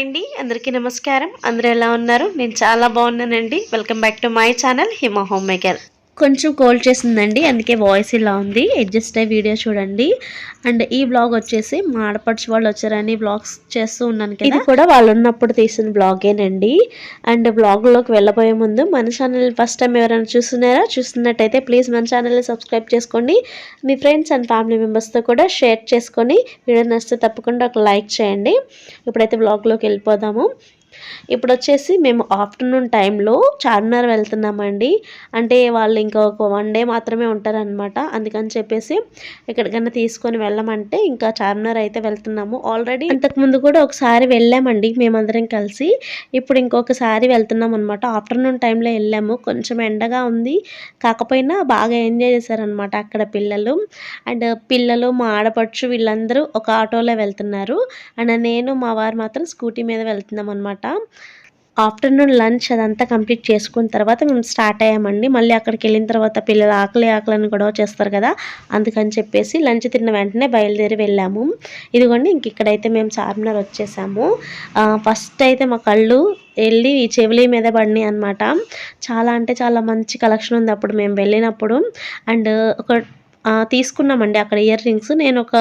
Hi అండి. అందరికీ నమస్కారం. అందరూ ఎలా ఉన్నారు? నేను చాలా బాగున్నానండి. Welcome back to my channel Hima home maker కొంచెం కోల్డ్ చేసిందండి. అందుకే వాయిస్ ఇలా ఉంది. అడ్జస్ట్ అయ్యి వీడియో చూడండి. అండ్ ఈ బ్లాగ్ వచ్చేసి మా ఆడపడుచు వాళ్ళు వచ్చారని బ్లాగ్స్ చేస్తూ ఉన్నాను కదా. ఇది కూడా వాళ్ళు ఉన్నప్పుడు తీసిన బ్లాగేనండి అండ్ బ్లాగ్లోకి వెళ్ళబోయే ముందు మన ఛానల్ ఫస్ట్ టైం ఎవరైనా చూస్తున్నారా? చూస్తున్నట్టయితే ప్లీజ్ మన ఛానల్ని సబ్స్క్రైబ్ చేసుకోండి మీ ఫ్రెండ్స్ అండ్ ఫ్యామిలీ మెంబర్స్తో కూడా షేర్ చేసుకొని వీడియో నచ్చితే తప్పకుండా ఒక లైక్ చేయండి. ఇప్పుడైతే బ్లాగ్లోకి వెళ్ళిపోదాము. ఇప్పుడు వచ్చేసి మేము ఆఫ్టర్నూన్ టైంలో చార్మినార్ వెళ్తున్నామండి. అంటే వాళ్ళు ఇంకా ఒక వన్ డే మాత్రమే ఉంటారనమాట అందుకని చెప్పేసి ఎక్కడికైనా తీసుకొని వెళ్ళమంటే ఇంకా చార్మినార్ అయితే వెళ్తున్నాము. ఆల్రెడీ అంతకుముందు కూడా ఒకసారి వెళ్ళామండి మేమందరం కలిసి. ఇప్పుడు ఇంకొకసారి వెళ్తున్నాం అనమాట ఆఫ్టర్నూన్ టైంలో వెళ్ళాము. కొంచెం ఎండగా ఉంది. కాకపోయినా బాగా ఎంజాయ్ చేశారనమాట అక్కడ పిల్లలు. అండ్ పిల్లలు మా ఆడపడుచు వీళ్ళందరూ ఒక ఆటోలో వెళ్తున్నారు. అండ్ నేను మా వారు మాత్రం స్కూటీ మీద వెళ్తున్నాం అనమాట ఆఫ్టర్నూన్ లంచ్ అదంతా కంప్లీట్ చేసుకున్న తర్వాత మేము స్టార్ట్ అయ్యామండి. మళ్ళీ అక్కడికి వెళ్ళిన తర్వాత పిల్లలు ఆకలి ఆకలి అని గొడవ చేస్తారు కదా అందుకని చెప్పేసి లంచ్ తిన్న వెంటనే బయలుదేరి వెళ్ళాము. ఇదిగోండి ఇంక ఇక్కడైతే మేము చార్మినార్ వచ్చేసాము. ఫస్ట్ అయితే మా కళ్ళు వెళ్ళి చెవిలి మీద పడినాయి అనమాట చాలా అంటే చాలా మంచి కలెక్షన్ ఉంది అప్పుడు మేము వెళ్ళినప్పుడు. అండ్ ఒక తీసుకున్నామండి అక్కడ ఇయర్ రింగ్స్. నేను ఒక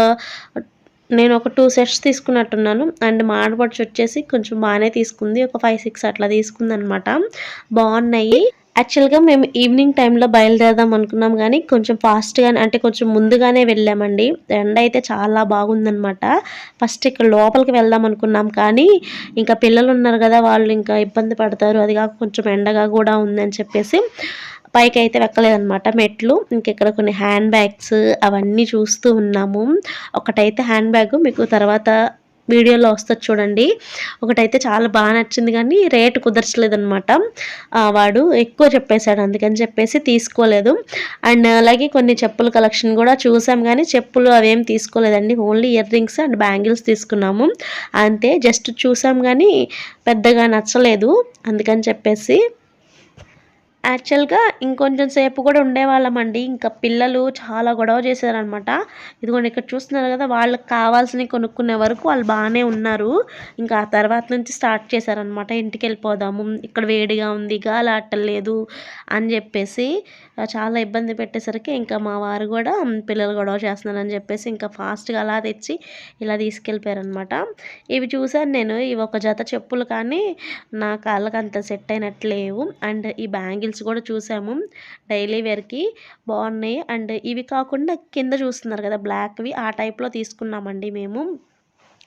నేను ఒక టూ సెట్స్ తీసుకున్నట్టున్నాను. అండ్ మా ఆడపడుచు వచ్చేసి కొంచెం బాగానే తీసుకుంది. ఒక ఫైవ్ సిక్స్ అట్లా తీసుకుంది అనమాట బాగున్నాయి యాక్చువల్గా మేము ఈవినింగ్ టైంలో బయలుదేరదాం అనుకున్నాం కానీ కొంచెం ఫాస్ట్గానే అంటే కొంచెం ముందుగానే వెళ్ళామండి. ఎండ అయితే చాలా బాగుందనమాట. ఫస్ట్ ఇక్కడ లోపలికి వెళ్దాం అనుకున్నాం కానీ ఇంకా పిల్లలు ఉన్నారు కదా వాళ్ళు ఇంకా ఇబ్బంది పడతారు. అది కాక కొంచెం ఎండగా కూడా ఉందని చెప్పేసి పైకి అయితే ఎక్కలేదన్నమాట మెట్లు ఇంకెక్కడ కొన్ని హ్యాండ్ బ్యాగ్స్ అవన్నీ చూస్తూ ఉన్నాము. ఒకటైతే హ్యాండ్ బ్యాగ్ మీకు తర్వాత వీడియోలో వస్తుంది చూడండి. ఒకటైతే చాలా బాగా నచ్చింది కానీ రేటు కుదర్చలేదనమాట వాడు ఎక్కువ చెప్పేశాడు అందుకని చెప్పేసి తీసుకోలేదు. అండ్ అలాగే కొన్ని చెప్పుల కలెక్షన్ కూడా చూసాం కానీ చెప్పులు అవేం తీసుకోలేదండి. Only earrings and bangles తీసుకున్నాము. అంతే జస్ట్ చూసాం కానీ పెద్దగా నచ్చలేదు. అందుకని చెప్పేసి యాక్చువల్గా ఇంకొంచెం సేపు కూడా ఉండేవాళ్ళమండి. ఇంకా పిల్లలు చాలా గొడవ చేశారనమాట ఇదిగోండి ఇక్కడ చూస్తున్నారు కదా వాళ్ళకి కావాల్సినవి కొనుక్కునే వరకు వాళ్ళు బాగానే ఉన్నారు. ఇంకా ఆ తర్వాత నుంచి స్టార్ట్ చేశారనమాట ఇంటికి వెళ్ళిపోదాము ఇక్కడ వేడిగా ఉంది గాలి ఆటలేదు అని చెప్పేసి చాలా ఇబ్బంది పెట్టేసరికి ఇంకా మా వారు కూడా పిల్లలు గొడవ చేస్తున్నారని చెప్పేసి ఇంకా ఫాస్ట్గా అలా తెచ్చి ఇలా తీసుకెళ్ళిపోయారనమాట ఇవి చూశాను నేను ఇవి ఒక జత చెప్పులు కానీ నా కాళ్ళకి అంత సెట్ అయినట్లు లేవు. అండ్ ఈ బ్యాంగిల్స్ కూడా చూసాము డైలీ వేర్కి. బాగున్నాయి అండ్ ఇవి కాకుండా కింద చూస్తున్నారు కదా బ్లాక్వి. ఆ టైప్లో తీసుకున్నామండి మేము.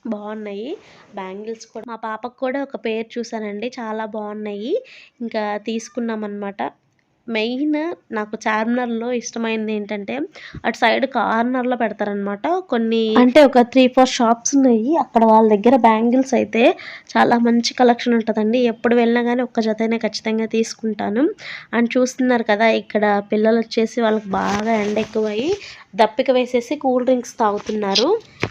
బాగున్నాయి బ్యాంగిల్స్ కూడా. మా పాపకు కూడా ఒక పేరు చూసానండి. చాలా బాగున్నాయి ఇంకా తీసుకున్నాం అనమాట మెయిన్ నాకు చార్మినార్లో ఇష్టమైనది ఏంటంటే అటు సైడ్ కార్నర్లో పెడతారనమాట కొన్ని అంటే ఒక త్రీ ఫోర్ షాప్స్ ఉన్నాయి. అక్కడ వాళ్ళ దగ్గర బ్యాంగిల్స్ అయితే చాలా మంచి కలెక్షన్ ఉంటుందండి. ఎప్పుడు వెళ్ళినా కానీ ఒక్క జతనే ఖచ్చితంగా తీసుకుంటాను. అండ్ చూస్తున్నారు కదా ఇక్కడ పిల్లలు వచ్చేసి వాళ్ళకి బాగా ఎండ ఎక్కువయ్యి దప్పిక వేసేసి కూల్ డ్రింక్స్ తాగుతున్నారు.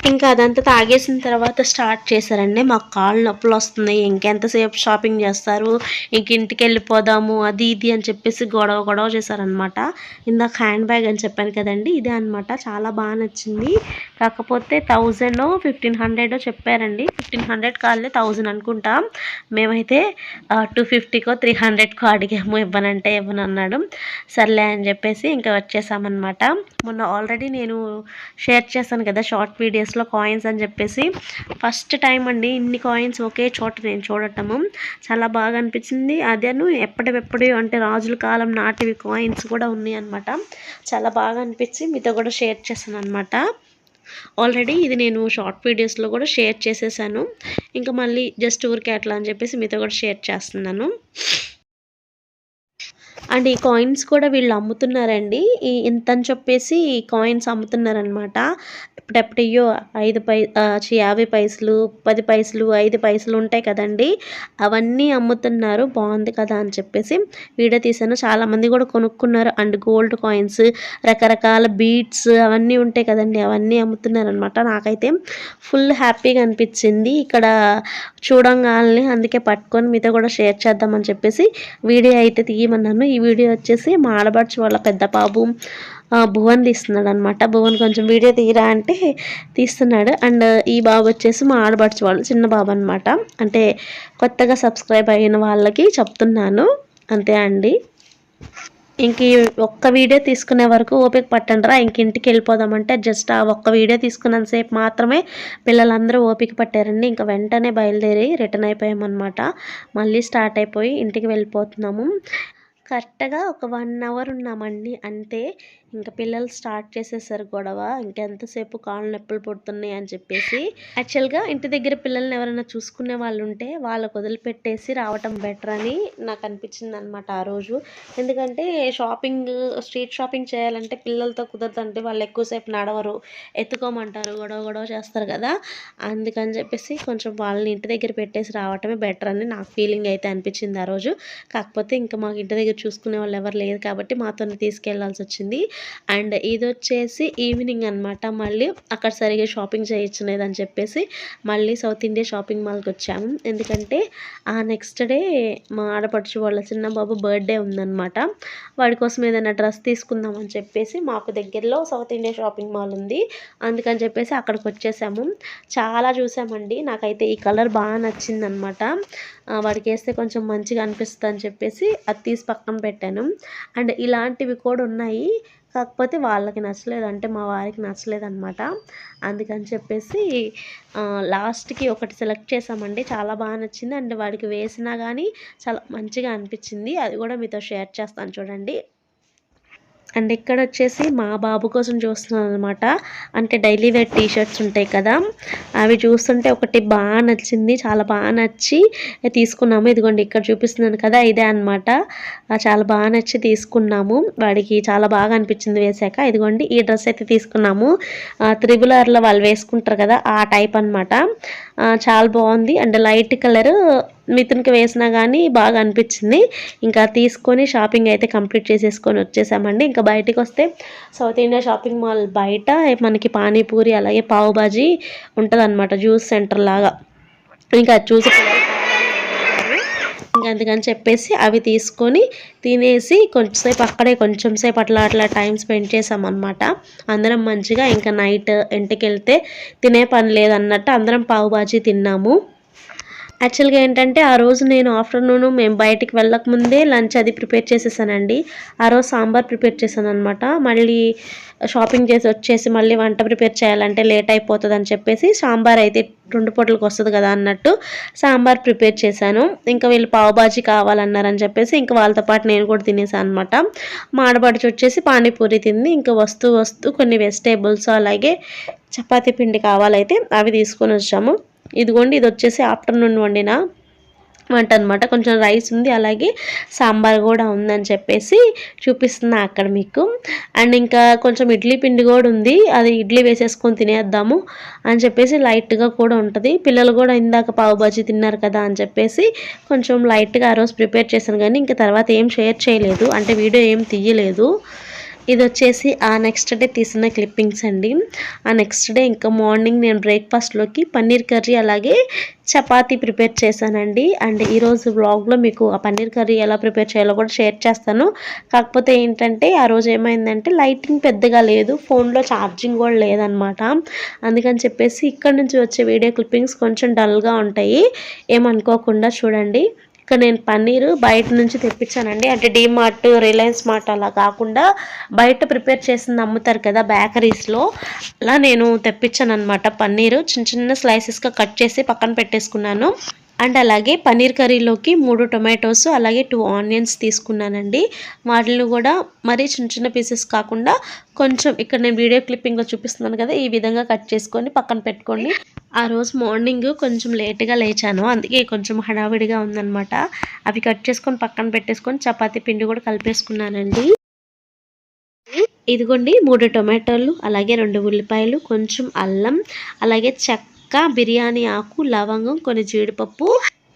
ఇంకా అదంతా తాగేసిన తర్వాత స్టార్ట్ చేశారండి. మాకు కాళ్ళు నొప్పులు వస్తున్నాయి. ఇంకెంతసేపు షాపింగ్ చేస్తారు? ఇంక ఇంటికి వెళ్ళిపోదాము అది ఇది అని చెప్పేసి గొడవ గొడవ చేశారనమాట ఇందాక హ్యాండ్ బ్యాగ్ అని చెప్పాను కదండి ఇదే అనమాట చాలా బాగా నచ్చింది. కాకపోతే థౌజండ్ ఫిఫ్టీన్ హండ్రెడ్ చెప్పారండి. ఫిఫ్టీన్ హండ్రెడ్ కాళ్ళే థౌజండ్ అనుకుంటా. మేమైతే టూ ఫిఫ్టీకో త్రీ హండ్రెడ్కో అడిగాము. ఇవ్వనంటే ఇవ్వనన్నాడు. సర్లే అని చెప్పేసి ఇంకా వచ్చేసామన్నమాట. మొన్న ఆల్రెడీ ఆల్రెడీ నేను షేర్ చేశాను కదా షార్ట్ వీడియోస్లో కాయిన్స్ అని చెప్పేసి. ఫస్ట్ టైం అండి ఇన్ని కాయిన్స్ ఒకే చోట నేను చూడటము. చాలా బాగా అనిపించింది. అదేను ఎప్పటివెప్పుడు అంటే రాజుల కాలం నాటివి కాయిన్స్ కూడా ఉన్నాయి అనమాట చాలా బాగా అనిపించి మీతో కూడా షేర్ చేశాను అనమాట ఆల్రెడీ ఇది నేను షార్ట్ వీడియోస్లో కూడా షేర్ చేసేసాను. ఇంకా మళ్ళీ జస్ట్ ఊరికే అట్లా అని చెప్పేసి మీతో కూడా షేర్ చేస్తున్నాను. అండ్ ఈ కాయిన్స్ కూడా వీళ్ళు అమ్ముతున్నారండి. ఈ ఇంత అని చెప్పేసి ఈ కాయిన్స్ అమ్ముతున్నారనమాట ఎప్పుడెప్పుడయ్యో ఐదు పై యాభై పైసలు పది పైసలు ఐదు పైసలు ఉంటాయి కదండి. అవన్నీ అమ్ముతున్నారు. బాగుంది కదా అని చెప్పేసి వీడియో తీసాను చాలామంది కూడా కొనుక్కున్నారు. అండ్ గోల్డ్ కాయిన్స్ రకరకాల బీడ్స్ అవన్నీ ఉంటాయి కదండి. అవన్నీ అమ్ముతున్నారనమాట నాకైతే ఫుల్ హ్యాపీగా అనిపించింది. ఇక్కడ చూడంగానే అందుకే పట్టుకొని మీతో కూడా షేర్ చేద్దామని చెప్పేసి వీడియో అయితే తీయమన్నాను. ఈ వీడియో వచ్చేసి మా ఆడబడుచు వాళ్ళ పెద్ద బాబు భువన్ తీస్తున్నాడు అనమాట భువన్ కొంచెం వీడియో తీరా అంటే తీస్తున్నాడు. అండ్ ఈ బాబు వచ్చేసి మా ఆడబడుచు వాళ్ళు చిన్న బాబు అనమాట అంటే కొత్తగా సబ్స్క్రైబ్ అయిన వాళ్ళకి చెప్తున్నాను. అంతే అండి. ఇంక ఈ ఒక్క వీడియో తీసుకునే వరకు ఓపిక పట్టండిరా. ఇంక ఇంటికి వెళ్ళిపోదామంటే జస్ట్ ఆ ఒక్క వీడియో తీసుకున్నంతసేపు మాత్రమే పిల్లలందరూ ఓపిక పట్టారండి. ఇంకా వెంటనే బయలుదేరి రిటర్న్ అయిపోయామన్నమాట. మళ్ళీ స్టార్ట్ అయిపోయి ఇంటికి వెళ్ళిపోతున్నాము. కరెక్ట్గా ఒక వన్ అవర్ ఉన్నామండి. అంతే. ఇంకా పిల్లలు స్టార్ట్ చేసేసారు గొడవ. ఇంకెంతసేపు కాళ్ళు నొప్పులు పుడుతున్నాయి అని చెప్పేసి యాక్చువల్గా ఇంటి దగ్గర పిల్లల్ని ఎవరైనా చూసుకునే వాళ్ళు ఉంటే వాళ్ళకు వదిలిపెట్టేసి రావటం బెటర్ అని నాకు అనిపించింది అనమాట ఆ రోజు. ఎందుకంటే షాపింగ్ స్ట్రీట్ షాపింగ్ చేయాలంటే పిల్లలతో కుదరదంటే వాళ్ళు ఎక్కువసేపు నడవరు. ఎత్తుకోమంటారు గొడవ గొడవ చేస్తారు కదా. అందుకని చెప్పేసి కొంచెం వాళ్ళని ఇంటి దగ్గర పెట్టేసి రావటమే బెటర్ అని నాకు ఫీలింగ్ అయితే అనిపించింది ఆ రోజు. కాకపోతే ఇంకా మాకు ఇంటి దగ్గర చూసుకునే వాళ్ళు ఎవరు లేదు కాబట్టి మాతోనే తీసుకెళ్ళాల్సి వచ్చింది. అండ్ ఇది వచ్చేసి ఈవినింగ్ అనమాట మళ్ళీ అక్కడ సరిగా షాపింగ్ చేయొచ్చులేదని చెప్పేసి మళ్ళీ సౌత్ ఇండియా షాపింగ్ మాల్కి వచ్చాము. ఎందుకంటే ఆ నెక్స్ట్ డే మా ఆడపడుచు వాళ్ళ చిన్న బాబు బర్త్డే ఉందనమాట వాడి కోసం ఏదైనా డ్రెస్ తీసుకుందామని చెప్పేసి మాకు దగ్గరలో సౌత్ ఇండియా షాపింగ్ మాల్ ఉంది. అందుకని చెప్పేసి అక్కడికి వచ్చేసాము. చాలా చూసామండి. నాకైతే ఈ కలర్ బాగా నచ్చింది అనమాట వాడికి వేస్తే కొంచెం మంచిగా అనిపిస్తుంది అని చెప్పేసి అది తీసి పక్కన పెట్టాను. అండ్ ఇలాంటివి కూడా ఉన్నాయి. కాకపోతే వాళ్ళకి నచ్చలేదు. అంటే మా వారికి నచ్చలేదు అనమాట అందుకని చెప్పేసి లాస్ట్కి ఒకటి సెలెక్ట్ చేసామండి చాలా బాగా నచ్చింది. అండ్ వాడికి వేసినా కానీ చాలా మంచిగా అనిపించింది. అది కూడా మీతో షేర్ చేస్తాను చూడండి. అండ్ ఇక్కడ వచ్చేసి మా బాబు కోసం చూస్తున్నాను అనమాట అంటే డైలీ వేర్ టీ షర్ట్స్ ఉంటాయి కదా. అవి చూస్తుంటే ఒకటి బాగా నచ్చింది. చాలా బాగా నచ్చి తీసుకున్నాము. ఇదిగోండి ఇక్కడ చూపిస్తున్నాను కదా ఇదే అనమాట చాలా బాగా నచ్చి తీసుకున్నాము. వాడికి చాలా బాగా అనిపించింది వేసాక ఇదిగోండి ఈ డ్రెస్ అయితే తీసుకున్నాము. త్రిబులర్లో వాళ్ళు వేసుకుంటారు కదా ఆ టైప్ అనమాట చాలా బాగుంది. అండ్ లైట్ కలర్ మిథున్కి వేసినా కానీ బాగా అనిపించింది. ఇంకా తీసుకొని షాపింగ్ అయితే కంప్లీట్ చేసేసుకొని వచ్చేసామండి. ఇంకా బయటికి వస్తే సౌత్ ఇండియా షాపింగ్ మాల్ బయట మనకి పానీపూరి అలాగే పావు బాజీ ఉంటుంది అనమాట జ్యూస్ సెంటర్ లాగా. ఇంకా అది చూసి ఇంకా అందుకని చెప్పేసి అవి తీసుకొని తినేసి కొంచెంసేపు అక్కడే కొంచెం సేపు అట్లా అట్లా టైం స్పెండ్ చేసామన్నమాట. అందరం మంచిగా ఇంకా నైట్ ఇంటికి వెళ్తే తినే పని లేదన్నట్టు అందరం పావు బాజీ తిన్నాము. యాక్చువల్గా ఏంటంటే ఆ రోజు నేను ఆఫ్టర్నూన్ మేము బయటికి వెళ్ళకముందే లంచ్ అది ప్రిపేర్ చేసేసానండి. ఆ రోజు సాంబార్ ప్రిపేర్ చేశాను అనమాట మళ్ళీ షాపింగ్ చేసి వచ్చేసి మళ్ళీ వంట ప్రిపేర్ చేయాలంటే లేట్ అయిపోతుంది అని చెప్పేసి సాంబార్ అయితే రెండు పూటలకు వస్తుంది కదా అన్నట్టు సాంబార్ ప్రిపేర్ చేశాను. ఇంకా వీళ్ళు పావుబాజీ కావాలన్నారని చెప్పేసి ఇంకా వాళ్ళతో పాటు నేను కూడా తినేసాను అనమాట మాడబడిచి వచ్చేసి పానీపూరి తింది. ఇంకా వస్తూ వస్తూ కొన్ని వెజిటేబుల్స్ అలాగే చపాతీ పిండి కావాలైతే అవి తీసుకొని వచ్చాము. ఇదిగోండి ఇది వచ్చేసి ఆఫ్టర్నూన్ వండిన వంట అనమాట కొంచెం రైస్ ఉంది అలాగే సాంబార్ కూడా ఉందని చెప్పేసి చూపిస్తున్నా అక్కడ మీకు. అండ్ ఇంకా కొంచెం ఇడ్లీ పిండి కూడా ఉంది అది ఇడ్లీ వేసేసుకొని తినేద్దాము అని చెప్పేసి లైట్గా కూడా ఉంటుంది. పిల్లలు కూడా ఇందాక పావు బాజీ తిన్నారు కదా అని చెప్పేసి కొంచెం లైట్గా ఆ రోజు ప్రిపేర్ చేశాను కానీ ఇంకా తర్వాత ఏం షేర్ చేయలేదు. అంటే వీడియో ఏం తీయలేదు. ఇది వచ్చేసి ఆ నెక్స్ట్ డే తీసిన క్లిప్పింగ్స్ అండి. ఆ నెక్స్ట్ డే ఇంకా మార్నింగ్ నేను బ్రేక్ఫాస్ట్లోకి పన్నీర్ కర్రీ అలాగే చపాతీ ప్రిపేర్ చేశానండి. అండ్ ఈరోజు బ్లాగ్లో మీకు ఆ పన్నీర్ కర్రీ ఎలా ప్రిపేర్ చేయాలో కూడా షేర్ చేస్తాను. కాకపోతే ఏంటంటే ఆ రోజు ఏమైందంటే లైటింగ్ పెద్దగా లేదు ఫోన్లో ఛార్జింగ్ కూడా లేదనమాట అందుకని చెప్పేసి ఇక్కడ నుంచి వచ్చే వీడియో క్లిప్పింగ్స్ కొంచెం డల్గా ఉంటాయి. ఏమనుకోకుండా చూడండి. ఇక్కడ నేను పన్నీరు బయట నుంచి తెప్పించానండి. అంటే డీమార్ట్ రిలయన్స్ మార్ట్ అలా కాకుండా బయట ప్రిపేర్ చేసింది అమ్ముతారు కదా బేకరీస్లో అలా నేను తెప్పించాను అనమాట పన్నీరు. చిన్న చిన్న స్లైసెస్గా కట్ చేసి పక్కన పెట్టేసుకున్నాను. అండ్ అలాగే పన్నీర్ కర్రీలోకి మూడు టొమాటోస్ అలాగే టూ ఆనియన్స్ తీసుకున్నానండి. వాటిని కూడా మరీ చిన్న చిన్న పీసెస్ కాకుండా కొంచెం ఇక్కడ నేను వీడియో క్లిప్పింగ్లో చూపిస్తున్నాను కదా ఈ విధంగా కట్ చేసుకొని పక్కన పెట్టుకోండి. ఆ రోజు మార్నింగ్ కొంచెం లేట్గా లేచాను అందుకే కొంచెం హడావిడిగా ఉందనమాట అవి కట్ చేసుకొని పక్కన పెట్టేసుకొని చపాతీ పిండి కూడా కలిపేసుకున్నానండి. ఇదిగోండి మూడు టొమాటోలు అలాగే రెండు ఉల్లిపాయలు కొంచెం అల్లం అలాగే చెక్క బిర్యానీ ఆకు లవంగం కొన్ని జీడిపప్పు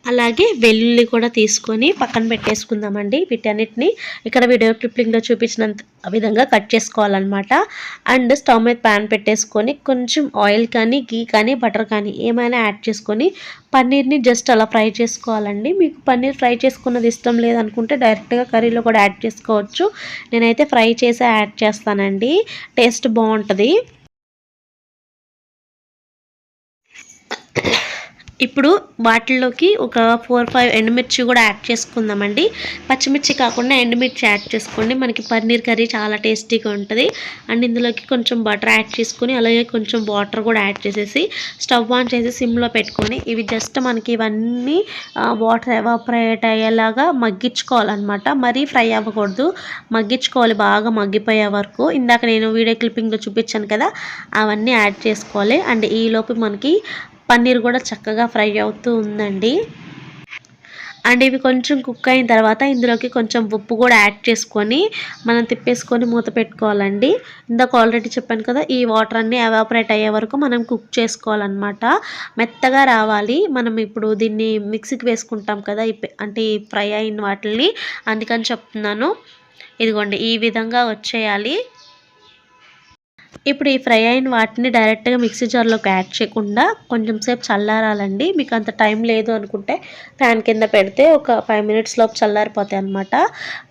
అలాగే వెల్లుల్లి కూడా తీసుకొని పక్కన పెట్టేసుకుందామండి. వీటన్నిటిని ఇక్కడ వీడియో క్లిప్పింగ్లో చూపించినంత విధంగా కట్ చేసుకోవాలన్నమాట. అండ్ స్టవ్ మీద ప్యాన్ పెట్టేసుకొని కొంచెం ఆయిల్ కానీ గీ కానీ బటర్ కానీ ఏమైనా యాడ్ చేసుకొని పన్నీర్ని జస్ట్ అలా ఫ్రై చేసుకోవాలండి. మీకు పన్నీర్ ఫ్రై చేసుకున్నది ఇష్టం లేదనుకుంటే డైరెక్ట్గా కర్రీలో కూడా యాడ్ చేసుకోవచ్చు. నేనైతే ఫ్రై చేసే యాడ్ చేస్తానండి. టేస్ట్ బాగుంటుంది. ఇప్పుడు వాటిల్లోకి ఒక ఫోర్ ఫైవ్ ఎండుమిర్చి కూడా యాడ్ చేసుకుందామండి. పచ్చిమిర్చి కాకుండా ఎండుమిర్చి యాడ్ చేసుకోండి. మనకి పన్నీర్ కర్రీ చాలా టేస్టీగా ఉంటుంది. అండ్ ఇందులోకి కొంచెం బటర్ యాడ్ చేసుకొని అలాగే కొంచెం వాటర్ కూడా యాడ్ చేసేసి స్టవ్ ఆన్ చేసి సిమ్లో పెట్టుకొని ఇవి జస్ట్ మనకి ఇవన్నీ వాటర్ ఎవాపరేట్ అయ్యేలాగా మగ్గించుకోవాలన్నమాట. మరీ ఫ్రై అవ్వకూడదు. మగ్గించుకోవాలి. బాగా మగ్గిపోయే వరకు. ఇందాక నేను వీడియో క్లిప్పింగ్లో చూపించాను కదా అవన్నీ యాడ్ చేసుకోవాలి. అండ్ ఈలోపు మనకి పన్నీర్ కూడా చక్కగా ఫ్రై అవుతూ ఉందండి. అండ్ ఇవి కొంచెం కుక్ అయిన తర్వాత ఇందులోకి కొంచెం ఉప్పు కూడా యాడ్ చేసుకొని మనం తిప్పేసుకొని మూత పెట్టుకోవాలండి. ఇందాక ఆల్రెడీ చెప్పాను కదా ఈ వాటర్ అన్నీ ఎవాపరేట్ అయ్యే వరకు మనం కుక్ చేసుకోవాలన్నమాట. మెత్తగా రావాలి. మనం ఇప్పుడు దీన్ని మిక్సీకి వేసుకుంటాం కదా అంటే ఈ ఫ్రై అయిన వాటిని అందుకని చెప్తున్నాను. ఇదిగోండి ఈ విధంగా వచ్చేయాలి. ఇప్పుడు ఈ ఫ్రై అయిన వాటిని డైరెక్ట్గా మిక్సీ జార్లోకి యాడ్ చేయకుండా కొంచెం సేపు చల్లారాలండి. మీకు అంత టైం లేదు అనుకుంటే ఫ్యాన్ కింద పెడితే ఒక ఫైవ్ మినిట్స్ లోపు చల్లారిపోతాయి అనమాట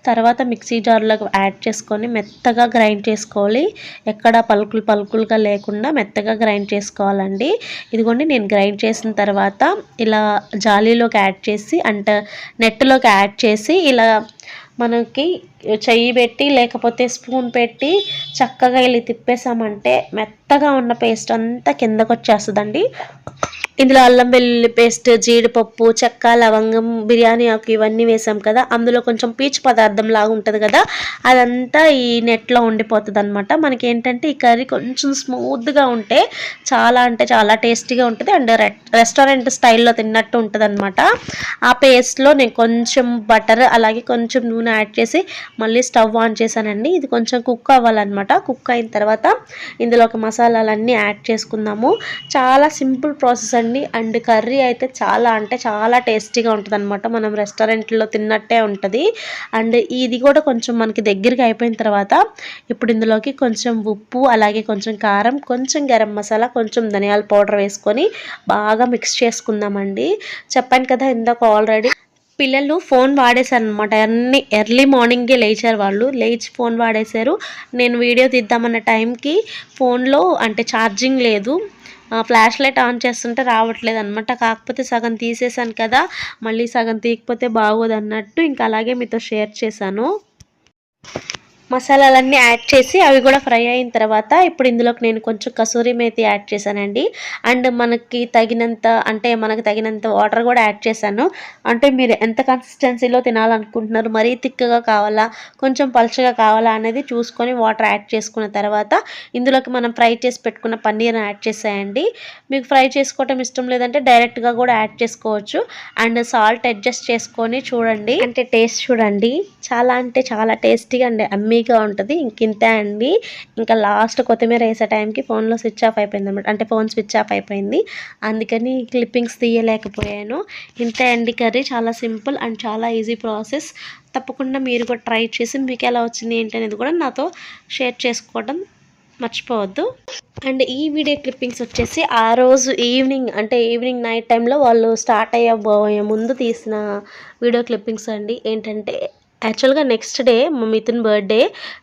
తర్వాత మిక్సీ జార్లోకి యాడ్ చేసుకొని మెత్తగా గ్రైండ్ చేసుకోవాలి. ఎక్కడ పలుకులు పలుకులుగా లేకుండా మెత్తగా గ్రైండ్ చేసుకోవాలండి. ఇదిగోండి నేను గ్రైండ్ చేసిన తర్వాత ఇలా జాలీలోకి యాడ్ చేసి అంటే నెట్లోకి యాడ్ చేసి ఇలా మనకి చెయ్యి పెట్టి లేకపోతే స్పూన్ పెట్టి చక్కగా ఇలా తిప్పేసామంటే మెత్తగా ఉన్న పేస్ట్ అంతా కిందకు వచ్చేస్తుందండి ఇందులో అల్లం వెల్లుల్లి పేస్ట్ జీడిపప్పు చెక్క లవంగం బిర్యానీ ఆకు ఇవన్నీ వేసాం కదా. అందులో కొంచెం పీచు పదార్థం లాగా ఉంటుంది కదా. అదంతా ఈ నెట్లో ఉండిపోతుంది అనమాట మనకి ఏంటంటే ఈ కర్రీ కొంచెం స్మూత్గా ఉంటే చాలా అంటే చాలా టేస్టీగా ఉంటుంది. అండ్ రెస్టారెంట్ స్టైల్లో తిన్నట్టు ఉంటుంది అనమాట ఆ పేస్ట్లో నేను కొంచెం బటర్ అలాగే కొంచెం నూనె యాడ్ చేసి మళ్ళీ స్టవ్ ఆన్ చేశానండి. ఇది కొంచెం కుక్ అవ్వాలన్నమాట. కుక్ అయిన తర్వాత ఇందులో ఒక మసాలాలన్నీ యాడ్ చేసుకుందాము. చాలా సింపుల్ ప్రాసెస్ అండి అండ్ కర్రీ అయితే చాలా అంటే చాలా టేస్టీగా ఉంటుంది అనమాట మనం రెస్టారెంట్లో తిన్నట్టే ఉంటుంది. అండ్ ఇది కూడా కొంచెం మనకి దగ్గరికి అయిపోయిన తర్వాత ఇప్పుడు ఇందులోకి కొంచెం ఉప్పు అలాగే కొంచెం కారం కొంచెం గరం మసాలా కొంచెం ధనియాల పౌడర్ వేసుకొని బాగా మిక్స్ చేసుకుందామండి. చెప్పాను కదా ఇందాక ఆల్రెడీ పిల్లలు ఫోన్ వాడేశారు అనమాట అన్ని ఎర్లీ మార్నింగే లేచారు వాళ్ళు. లేచి ఫోన్ వాడేశారు. నేను వీడియో తీద్దామన్న టైంకి ఫోన్లో అంటే ఛార్జింగ్ లేదు. ఫ్లాష్ లైట్ ఆన్ చేస్తుంటే రావట్లేదు అనమాట కాకపోతే సగం తీసేసాను కదా మళ్ళీ సగం తీయకపోతే బాగోదు అన్నట్టు ఇంకా అలాగే మీతో షేర్ చేశాను. మసాలాలన్నీ యాడ్ చేసి అవి కూడా ఫ్రై అయిన తర్వాత ఇప్పుడు ఇందులోకి నేను కొంచెం కసూరి మేతి యాడ్ చేశానండి. అండ్ మనకి తగినంత అంటే మనకు తగినంత వాటర్ కూడా యాడ్ చేశాను. అంటే మీరు ఎంత కన్సిస్టెన్సీలో తినాలనుకుంటున్నారు మరీ తిక్కగా కావాలా కొంచెం పలుచగా కావాలా అనేది చూసుకొని వాటర్ యాడ్ చేసుకున్న తర్వాత ఇందులోకి మనం ఫ్రై చేసి పెట్టుకున్న పన్నీర్ని యాడ్ చేసేయండి. మీకు ఫ్రై చేసుకోవటం ఇష్టం లేదంటే డైరెక్ట్గా కూడా యాడ్ చేసుకోవచ్చు. అండ్ సాల్ట్ అడ్జస్ట్ చేసుకొని చూడండి. అంటే టేస్ట్ చూడండి. చాలా అంటే చాలా టేస్టీగా అండి అమ్మీగా ఉంటుంది. ఇంకింతే అండి. ఇంకా లాస్ట్ కొత్తిమీర వేసే టైంకి ఫోన్లో స్విచ్ ఆఫ్ అయిపోయింది అనమాట అంటే ఫోన్ స్విచ్ ఆఫ్ అయిపోయింది. అందుకని క్లిప్పింగ్స్ తీయలేకపోయాను. ఇంతే అండి కర్రీ. చాలా సింపుల్ అండ్ చాలా ఈజీ ప్రాసెస్. తప్పకుండా మీరు కూడా ట్రై చేసి మీకు ఎలా వచ్చింది ఏంటి అనేది కూడా నాతో షేర్ చేసుకోవడం మర్చిపోవద్దు. అండ్ ఈ వీడియో క్లిప్పింగ్స్ వచ్చేసి ఆ రోజు ఈవినింగ్ అంటే ఈవినింగ్ నైట్ టైంలో వాళ్ళు స్టార్ట్ అయ్యబోయే ముందు తీసిన వీడియో క్లిప్పింగ్స్ అండి. ఏంటంటే యాక్చువల్గా నెక్స్ట్ డే మా మిథున్ బర్త్డే.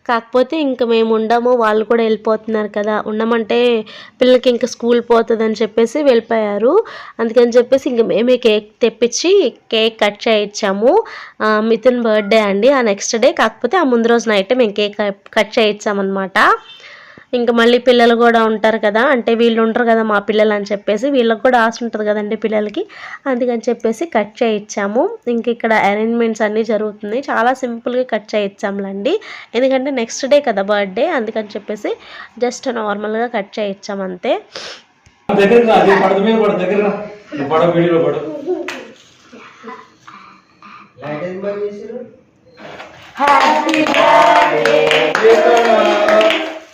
కాకపోతే ఇంకా మేము ఉండము వాళ్ళు కూడా వెళ్ళిపోతున్నారు కదా. ఉండమంటే పిల్లలకి ఇంకా స్కూల్ పోతుందని చెప్పేసి వెళ్ళిపోయారు. అందుకని చెప్పేసి ఇంక మేమే కేక్ తెప్పించి కేక్ కట్ చేయించాము. మిథున్ బర్త్డే అండి. ఆ నెక్స్ట్ డే కాకపోతే ఆ ముందు రోజు నైట్ మేము కేక్ కట్ చేయించామన్నమాట. ఇంకా మళ్ళీ పిల్లలు కూడా ఉంటారు కదా అంటే వీళ్ళు ఉంటారు కదా మా పిల్లలు అని చెప్పేసి వీళ్ళకి కూడా ఆశ ఉంటుంది కదండి పిల్లలకి. అందుకని చెప్పేసి కట్ చేయించాము ఇంక ఇక్కడ అరేంజ్మెంట్స్ అన్నీ జరుగుతున్నాయి. చాలా సింపుల్గా కట్ చేయించాములండి ఎందుకంటే నెక్స్ట్ డే కదా బర్త్డే అందుకని చెప్పేసి జస్ట్ నార్మల్గా కట్ చేయించాము అంతే. Happy birthday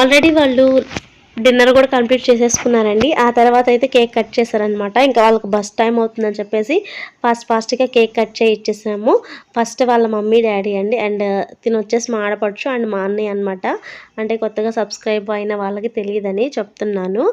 Already వాళ్ళు డిన్నర్ కూడా కంప్లీట్ చేసేసుకున్నారండి. ఆ తర్వాత అయితే కేక్ కట్ చేశారనమాట ఇంకా వాళ్ళకి బస్ టైం అవుతుందని చెప్పేసి ఫాస్ట్ ఫాస్ట్గా కేక్ కట్ చేయి ఇచ్చేసాము. ఫస్ట్ వాళ్ళ మమ్మీ డాడీ అండి. అండ్ తిని వచ్చేసి మా ఆడపడుచు అండ్ మా అన్నయ్య అనమాట అంటే కొత్తగా సబ్స్క్రైబ్ అయిన వాళ్ళకి తెలియదని చెప్తున్నాను.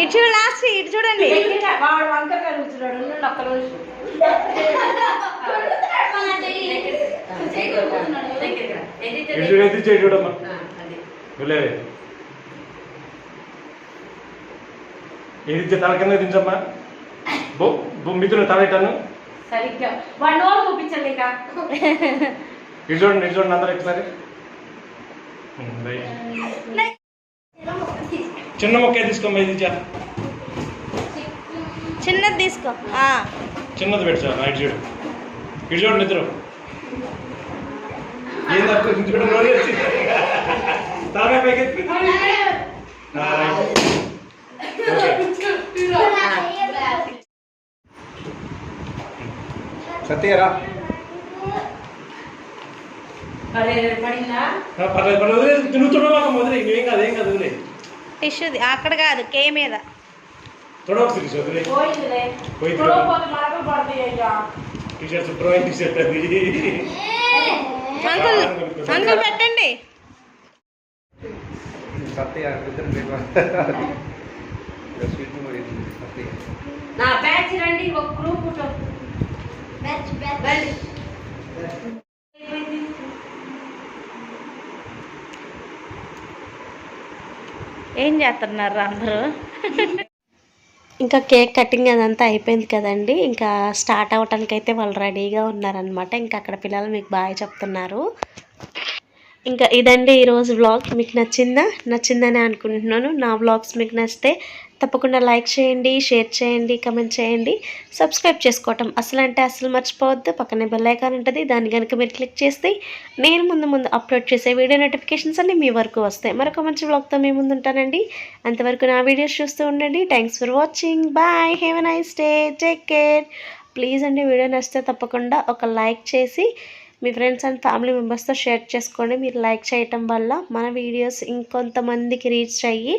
ఇటు చూడు లాస్ట్ ఇటు చూడండి. వాడు ఒక్క. ఎదిరితే చేయి చూడమ్మా. తల కింద దించమ్మా. బొ బొ మిత్రులు తల ఇట్టాను సరిగ్గా. వాడు చూడండి ఇటు చూడండి అందరూ ఒకసారి. చిన్న మొక్క తీసుకోమ్మా ఇది చిన్నది తీసుకో. చిన్నది పెట్టు సార్ రైట్ చూడు. ఇటు చూడండి ఇద్దరు ఏం తక్కువ చూడు వచ్చింది తలకాయ పైకి. సత్యరా పర్లేదు పర్లేదు. వదిలేదు నువ్వు చూడవాక వదిలే నువ్వేం కాదు ఏం కాదు వదిలే టిష్యూది అక్కడ కాదు కే మీద. వదిలే అది. అంకుల్ అంకుల్ పెట్టండి. నా బ్యాచ్ రండి ఒక గ్రూప్ ఫోటో రండి ఏం చేస్తున్నారు అందరూ? ఇంకా కేక్ కటింగ్ అదంతా అయిపోయింది కదండి. ఇంకా స్టార్ట్ అవ్వటానికి అయితే వాళ్ళు రెడీగా ఉన్నారనమాట ఇంకా అక్కడ పిల్లలు మీకు బాగా చెప్తున్నారు. ఇంకా ఇదండి ఈరోజు వ్లాగ్. మీకు నచ్చిందా? నచ్చిందని అనుకుంటున్నాను. నా వ్లాగ్స్ మీకు నచ్చితే తప్పకుండా లైక్ చేయండి షేర్ చేయండి కమెంట్ చేయండి. సబ్స్క్రైబ్ చేసుకోవటం అసలు అంటే అసలు మర్చిపోవద్దు. పక్కనే బెల్లైకాన్ ఉంటుంది. దాన్ని కనుక మీరు క్లిక్ చేస్తే నేను ముందు ముందు అప్లోడ్ చేసే వీడియో నోటిఫికేషన్స్ అన్ని మీ వరకు వస్తాయి. మరొక మంచి బ్లాగ్తో మీ ముందు ఉంటానండి అంతవరకు నా వీడియోస్ చూస్తూ ఉండండి. Thanks for watching bye have a nice day take care please అండి వీడియో నచ్చితే తప్పకుండా ఒక లైక్ చేసి మీ ఫ్రెండ్స్ అండ్ ఫ్యామిలీ మెంబర్స్తో షేర్ చేసుకోండి. మీరు లైక్ చేయటం వల్ల మన వీడియోస్ ఇంకొంతమందికి రీచ్ అయ్యి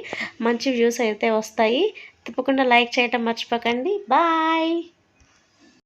మంచి వ్యూస్ అయితే వస్తాయి. తప్పకుండా లైక్ చేయటం మర్చిపోకండి. బాయ్